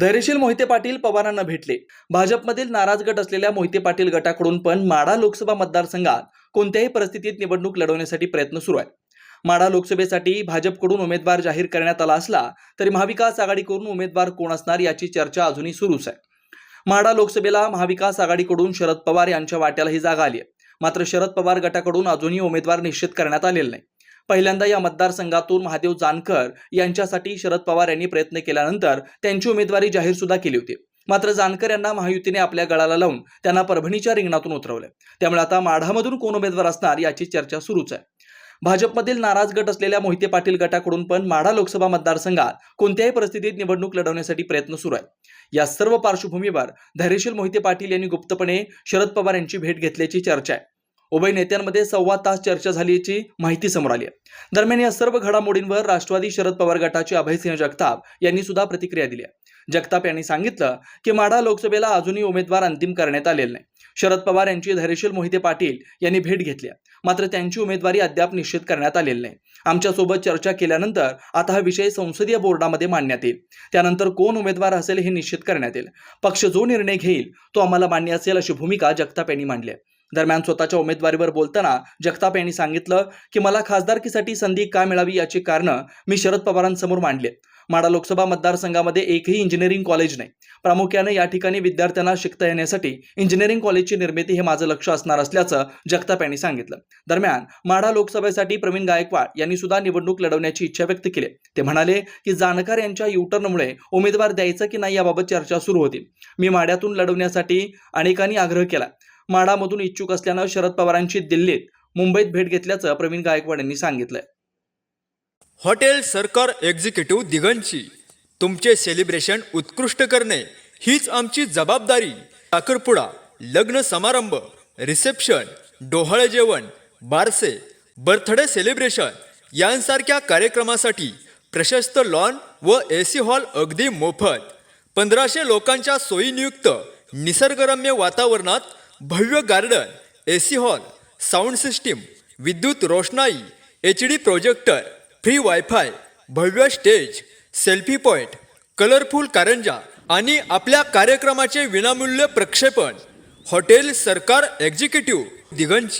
धैर्यशील मोहिते पाटील पवारांना भेटले. भाजपमधील नाराज गट असलेल्या मोहिते पाटील गटाकडून पण माढा लोकसभा मतदारसंघात कोणत्याही परिस्थितीत निवडणूक लढवण्यासाठी प्रयत्न सुरू आहे माढा लोकसभेसाठी भाजपकडून उमेदवार जाहीर करण्यात आला असला तरी महाविकास आघाडीकडून उमेदवार कोण असणार याची चर्चा अजूनही सुरूच आहे. माढा लोकसभेला महाविकास आघाडीकडून शरद पवार यांच्या वाट्याला ही जागा आली आहे. मात्र शरद पवार गटाकडून अजूनही उमेदवार निश्चित करण्यात आलेला नाही. पहिल्यांदा या मतदारसंघातून महादेव जानकर यांच्यासाठी शरद पवार यांनी प्रयत्न केल्यानंतर त्यांची उमेदवारी जाहीर सुद्धा केली होती. मात्र जानकर यांना महायुतीने आपल्या गळाला लावून त्यांना परभणीच्या रिंगणातून उतरवलंय त्यामुळे आता माढामधून कोण उमेदवार असणार याची चर्चा सुरूच आहे. भाजपमधील नाराज गट असलेल्या मोहिते पाटील गटाकडून पण माढा लोकसभा मतदारसंघात कोणत्याही परिस्थितीत निवडणूक लढवण्यासाठी प्रयत्न सुरू आहे. या सर्व पार्श्वभूमीवर धैर्यशील मोहिते पाटील यांनी गुप्तपणे शरद पवार यांची भेट घेतल्याची चर्चा आहे. उभय नेत्यांमध्ये सव्वा तास चर्चा झाल्याची माहिती समोर आली आहे. दरम्यान या सर्व घडामोडींवर राष्ट्रवादी शरद पवार गटाचे अभयसिंह जगताप यांनी सुद्धा प्रतिक्रिया दिली जगताप यांनी सांगितलं की माढा लोकसभेला अजूनही उमेदवार अंतिम करण्यात आलेला नाही. शरद पवार यांची धैर्यशील मोहिते पाटील यांनी भेट घेतली मात्र त्यांची उमेदवारी अद्याप निश्चित करण्यात आलेली नाही. आमच्यासोबत चर्चा केल्यानंतर आता हा विषय संसदीय बोर्डामध्ये मांडण्यात येईल. त्यानंतर कोण उमेदवार असेल हे निश्चित करण्यात येईल. पक्ष जो निर्णय घेईल तो आम्हाला मान्य असेल अशी भूमिका जगताप यांनी मांडली आहे. दरम्यान स्वतःच्या उमेदवारीवर बोलताना जगताप यांनी सांगितलं की मला खासदारकीसाठी संधी का मिळावी याची कारणं मी शरद पवारांसमोर मांडली माडा लोकसभा मतदारसंघामध्ये एकही इंजिनिअरिंग कॉलेज नाही. प्रामुख्याने या ठिकाणी विद्यार्थ्यांना शिकता येण्यासाठी इंजिनिअरिंग कॉलेजची निर्मिती हे माझं लक्ष असणार असल्याचं जगताप यांनी सांगितलं. दरम्यान माढा लोकसभेसाठी प्रवीण गायकवाड यांनी सुद्धा निवडणूक लढवण्याची इच्छा व्यक्त केली ते म्हणाले की जानकर यांच्या युटर्नमुळे उमेदवार द्यायचा की नाही याबाबत चर्चा सुरू होती. मी माड्यातून लढवण्यासाठी अनेकांनी आग्रह केला. माडामधून इच्छुक असल्यानं शरद पवारांची दिल्लीत मुंबईत भेट घेतल्याचं प्रवीण गायकवाड यांनी सांगितलंय. हॉटेल सरकार एक्झिक्युटिव्ह दिगंची तुमचे सेलिब्रेशन उत्कृष्ट करणे हीच आमची जबाबदारी. साखरपुडा लग्न समारंभ रिसेप्शन डोहाळे जेवण बारसे बर्थडे सेलिब्रेशन यांसारख्या कार्यक्रमासाठी प्रशस्त लॉन व ए सी हॉल अगदी मोफत. पंधराशे लोकांच्या सोयीनियुक्त निसर्गरम्य वातावरणात भव्य garden A C hall sound system विद्युत रोषणाई H D projector free wifi भव्य स्टेज सेल्फी पॉईंट कलरफुल कारंजा आणि आपल्या कार्यक्रमाचे विनामूल्य प्रक्षेपण. हॉटेल सरकार एक्झिक्युटिव्ह दिगंची.